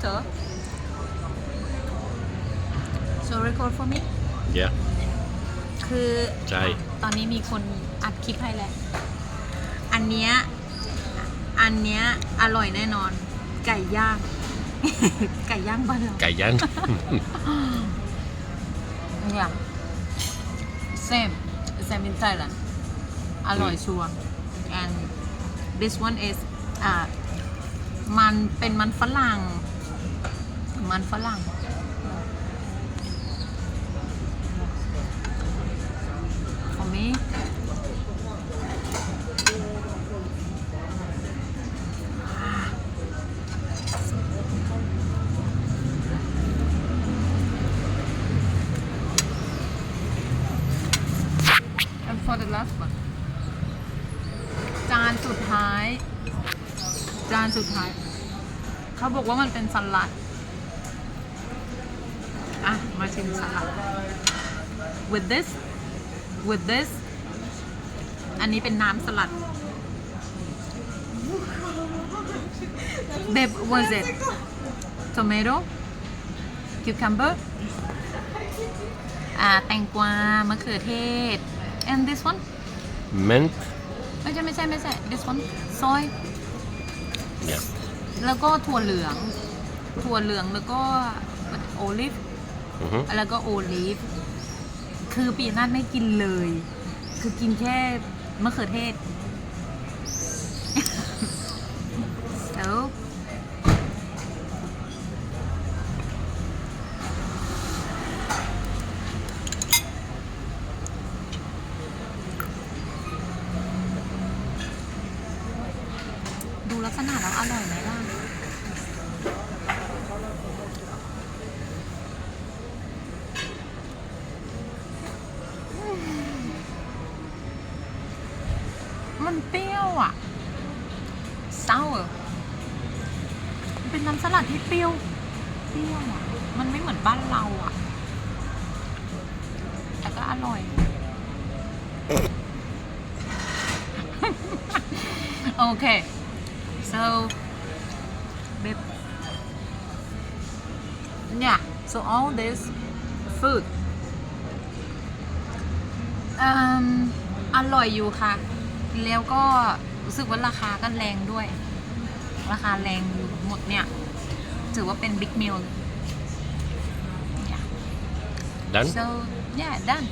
water so record for me Yeah คือใช่ ตอนนี้มีคนอัดคลิปให้แล้ว อันเนี้ย อันเนี้ยอร่อยแน่นอน ไก่ย่าง ไก่ย่างบ้านเรา ไก่ย่างเนี่ย same same in Thailand อร่อยชัวร์ and this one is อ่ามันเป็นมันฝรั่ง มันฝรั่ง for me and for the last one จานสุดท้าย จานสุดท้าย เขาบอกว่ามันเป็นสลัด อะ มาชิมสลัด with this with this อันนี้เป็นน้ำสลัด Babe was it tomato cucumber อ่าแตงกวามะเขือเทศ and this one mint ไม่ใช่ไม่ใช่ไม่ใช่ this one soy yeah แล้วก็ถั่วเหลือง ถั่วเหลืองแล้วก็โอือฮึ แล้วก็โอลิฟคือปีนัทไม่กินเลย คือกินแค่มะเขือเทศ so ดูลักษณะแล้วอร่อยไหมล่ะ มันเปรี้ยวอะ sour มันเป็นน้ำสลัดที่เปรี้ยว เปรี้ยวอะ มันไม่เหมือนบ้านเราอะ แต่ก็อร่อยโอเค so babe yeah so all this food อืมอร่อยอยู่ค่ะ แล้วก็รู้สึกว่าราคาก็แรงด้วย ราคาแรงอยู่หมดเนี่ย ถือว่าเป็นบิ๊กมิล yeah done so yeah done